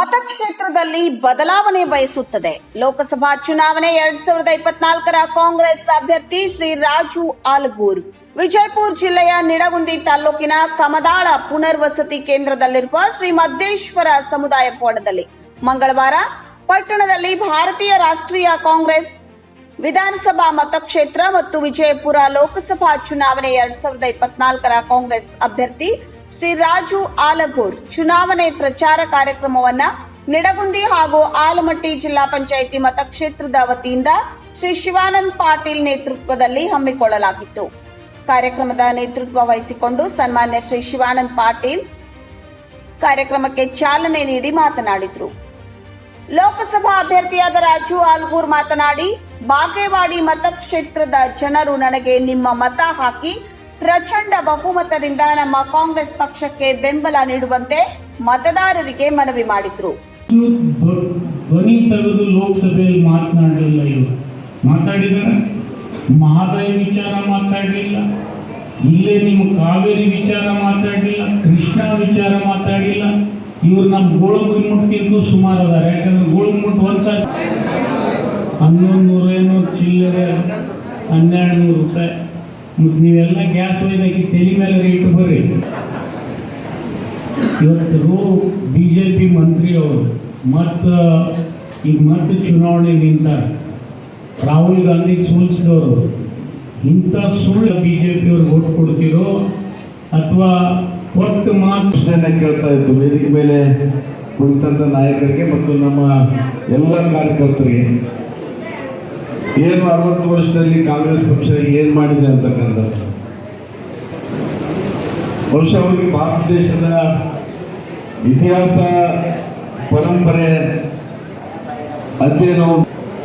ಮತಕ್ಷೇತ್ರದಲ್ಲಿ ಬದಲಾವಣೆ ಬಯಸುತ್ತದೆ. ಲೋಕಸಭಾ ಚುನಾವಣೆ ಎರಡ್ ಸಾವಿರದ ಇಪ್ಪತ್ನಾಲ್ಕರ ಕಾಂಗ್ರೆಸ್ ಅಭ್ಯರ್ಥಿ ಶ್ರೀ ರಾಜು ಆಲಗೂರ್. ವಿಜಯಪುರ ಜಿಲ್ಲೆಯ ನಿಡಗುಂದಿ ತಾಲೂಕಿನ ಕಮದಾಳ ಪುನರ್ವಸತಿ ಕೇಂದ್ರದಲ್ಲಿರುವ ಶ್ರೀ ಮದ್ದೇಶ್ವರ ಸಮುದಾಯ ಪೋಡದಲ್ಲಿ ಮಂಗಳವಾರ ಪಟ್ಟಣದಲ್ಲಿ ಭಾರತೀಯ ರಾಷ್ಟ್ರೀಯ ಕಾಂಗ್ರೆಸ್ ವಿಧಾನಸಭಾ ಮತಕ್ಷೇತ್ರ ಮತ್ತು ವಿಜಯಪುರ ಲೋಕಸಭಾ ಚುನಾವಣೆ ಎರಡ್ ಸಾವಿರದ ಇಪ್ಪತ್ನಾಲ್ಕರ ಕಾಂಗ್ರೆಸ್ ಅಭ್ಯರ್ಥಿ ಶ್ರೀ ರಾಜು ಆಲಗೂರ್ ಚುನಾವಣೆ ಪ್ರಚಾರ ಕಾರ್ಯಕ್ರಮವನ್ನ ನಿಡಗುಂದಿ ಹಾಗೂ ಆಲಮಟ್ಟಿ ಜಿಲ್ಲಾ ಪಂಚಾಯಿತಿ ಮತಕ್ಷೇತ್ರದ ವತಿಯಿಂದ ಶ್ರೀ ಶಿವಾನಂದ್ ಪಾಟೀಲ್ ನೇತೃತ್ವದಲ್ಲಿ ಹಮ್ಮಿಕೊಳ್ಳಲಾಗಿತ್ತು. ಕಾರ್ಯಕ್ರಮದ ನೇತೃತ್ವ ವಹಿಸಿಕೊಂಡು ಸನ್ಮಾನ್ಯ ಶ್ರೀ ಶಿವಾನಂದ್ ಪಾಟೀಲ್ ಕಾರ್ಯಕ್ರಮಕ್ಕೆ ಚಾಲನೆ ನೀಡಿ ಮಾತನಾಡಿದರು. ಲೋಕಸಭಾ ಅಭ್ಯರ್ಥಿಯಾದ ರಾಜು ಆಲ್ಗೂರ್ ಮಾತನಾಡಿ, ಬಾಗೇವಾಡಿ ಮತಕ್ಷೇತ್ರದ ಜನರು ನನಗೆ ನಿಮ್ಮ ಮತ ಹಾಕಿ ಪ್ರಚಂಡ ಬಹುಮತದಿಂದ ನಮ್ಮ ಕಾಂಗ್ರೆಸ್ ಪಕ್ಷಕ್ಕೆ ಬೆಂಬಲ ನೀಡುವಂತೆ ಮತದಾರರಿಗೆ ಮನವಿ ಮಾಡಿದ್ರು. ಧ್ವನಿ ತೆಗೆದು ಲೋಕಸಭೆಯಲ್ಲಿ ಮಾತನಾಡಲಿಲ್ಲ ಇವರು. ಮಾತಾಡಿದಾರೆ ಮಹದಾಯಿ ವಿಚಾರ ಮಾತಾಡಲಿಲ್ಲ. ಇಲ್ಲೇ ನಿಮ್ಮ ಕಾವೇರಿ ವಿಚಾರ ಮಾತಾಡಲಿಲ್ಲ. ಕೃಷ್ಣ ವಿಚಾರ ಮಾತಾಡಲಿಲ್ಲ. ಇವ್ರು ನಮ್ಮ ಗೋಳಗುಮ್ಮಟ್ಗಿಂತೂ ಸುಮಾರು ಅದಾರೆ. ಯಾಕಂದ್ರೆ ಗೋಳಗುಮ್ಮಟ್ ಒಂದು ಸಾವಿರ ಹನ್ನೊಂದು ನೂರ ಏನೋ ಚಿಲ್ಲರೆ, ಹನ್ನೆರಡು ನೂರು ರೂಪಾಯಿ. ಮತ್ತು ನೀವೆಲ್ಲ ಗ್ಯಾಸ್ ಒಯ್ದಾಕಿ ತಲೆ ಮೇಲೆ ಇಟ್ಟು ಬರ್ರಿ. ಇವತ್ತು ಬಿ ಜೆ ಪಿ ಮಂತ್ರಿ ಅವರು, ಮತ್ತು, ಈಗ ಮತ್ತೆ ಚುನಾವಣೆ ನಿಂತಾರೆ ರಾಹುಲ್ ಗಾಂಧಿ ಸೋಲಿಸಿದವರು, ಇಂಥ ಸುಳ್ಳು ಬಿ ಜೆ ಪಿಯವ್ರಿಗೆ ಓಟ್ ಕೊಡ್ತಿರೋ ಅಥವಾ ಕೊಟ್ಟು ಮಾತು ಕೇಳ್ತಾ ಇತ್ತು ವೇದಿಕೆ ಮೇಲೆ ಕುಳಿತಂಥ ನಾಯಕರಿಗೆ ಮತ್ತು ನಮ್ಮ ಎಲ್ಲ ಕಾರ್ಯಕರ್ತರಿಗೆ. ಏನು ಅರವತ್ತು ವರ್ಷದಲ್ಲಿ ಕಾಂಗ್ರೆಸ್ ಪಕ್ಷ ಏನು ಮಾಡಿದೆ ಅಂತಕ್ಕಂಥ ಬಹುಶಃ ಅವರಿಗೆ ಭಾರತ ದೇಶದ ಇತಿಹಾಸ, ಪರಂಪರೆ, ಅಧ್ಯಯನ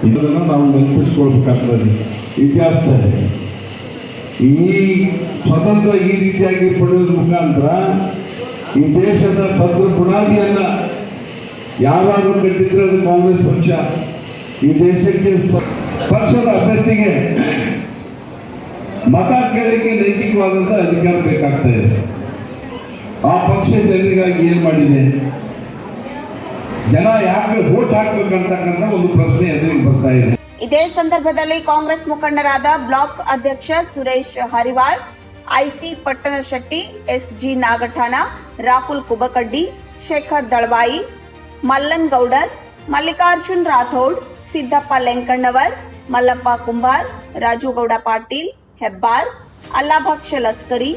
ಇದನ್ನು ನಾವು ನೆನಪಿಸ್ಕೊಳ್ಬೇಕಾಗ್ತದೆ. ಇತಿಹಾಸದಲ್ಲಿ ಈ ಸ್ವತಂತ್ರ ಈ ರೀತಿಯಾಗಿ ಪಡೆಯೋದ್ರ ಮುಖಾಂತರ ಈ ದೇಶದ ಭದ್ರ ಬುನಾದಿಯನ್ನು ಯಾರಾದರೂ ಕಟ್ಟಿದ್ರೆ ಅದು ಕಾಂಗ್ರೆಸ್ ಪಕ್ಷ. ಈ ದೇಶಕ್ಕೆ ಸ- ಪಕ್ಷದ ಅಭ್ಯರ್ಥಿಗೆ ಮತ ಕೇಳಲಿಕ್ಕೆ ನೈತಿಕವಾದಂಥ ಅಧಿಕಾರ ಬೇಕಾಗ್ತಾ ಇದೆ ಆ ಪಕ್ಷ ಜನರಿಗಾಗಿ ಏನು ಮಾಡಿದೆ ಜನ ಯಾಕೆ ವೋಟ್ ಹಾಕ್ಬೇಕಂತಕ್ಕಂಥ ಒಂದು ಪ್ರಶ್ನೆ ಎದುರಿಗೆ ಬರ್ತಾ ಇದೆ ಇದೇ ಸಂದರ್ಭದಲ್ಲಿ ಕಾಂಗ್ರೆಸ್ ಮುಖಂಡರಾದ ಬ್ಲಾಕ್ ಅಧ್ಯಕ್ಷ ಸುರೇಶ್ ಹರಿವಾಳ್ ಐಸಿ ಪಟ್ಟಣ ಶೆಟ್ಟಿ ಎಸ್ಜಿ ನಾಗಠಾಣ ರಾಹುಲ್ ಕುಬಕಡ್ಡಿ ಶೇಖರ್ ದಳವಾಯಿ ಮಲ್ಲನ್ ಗೌಡರ್ ಮಲ್ಲಿಕಾರ್ಜುನ್ ರಾಥೋಡ್ ಸಿದ್ದಪ್ಪ ಲೆಂಕಣ್ಣವರ್, ಮಲ್ಲಪ್ಪ ಕುಂಬಾರ್, ರಾಜುಗೌಡ ಪಾಟೀಲ್, ಹೆಬ್ಬಾರ್ ಅಲ್ಲಾಭಕ್ಷ ಲಸ್ಕರಿ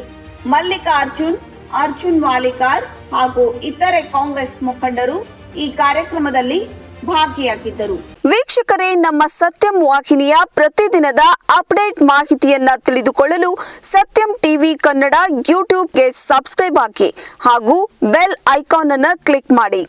ಮಲ್ಲಿಕಾರ್ಜುನ್, ಅರ್ಜುನ್ ವಾಲಿಕಾರ್ ಹಾಗೂ ಇತರೆ ಕಾಂಗ್ರೆಸ್ ಮುಖಂಡರು ಈ ಕಾರ್ಯಕ್ರಮದಲ್ಲಿ ಭಾಗಿಯಾಗಿದ್ದರು. ವೀಕ್ಷಕರೇ, ನಮ್ಮ ಸತ್ಯಂ ವಾಹಿನಿಯ ಪ್ರತಿದಿನದ ಅಪ್ಡೇಟ್ ಮಾಹಿತಿಯನ್ನ ತಿಳಿದುಕೊಳ್ಳಲು ಸತ್ಯಂ ಟಿವಿ ಕನ್ನಡ ಯೂಟ್ಯೂಬ್ಗೆ ಸಬ್ಸ್ಕ್ರೈಬ್ ಹಾಕಿ ಹಾಗೂ ಬೆಲ್ ಐಕಾನ್ ಅನ್ನು ಕ್ಲಿಕ್ ಮಾಡಿ.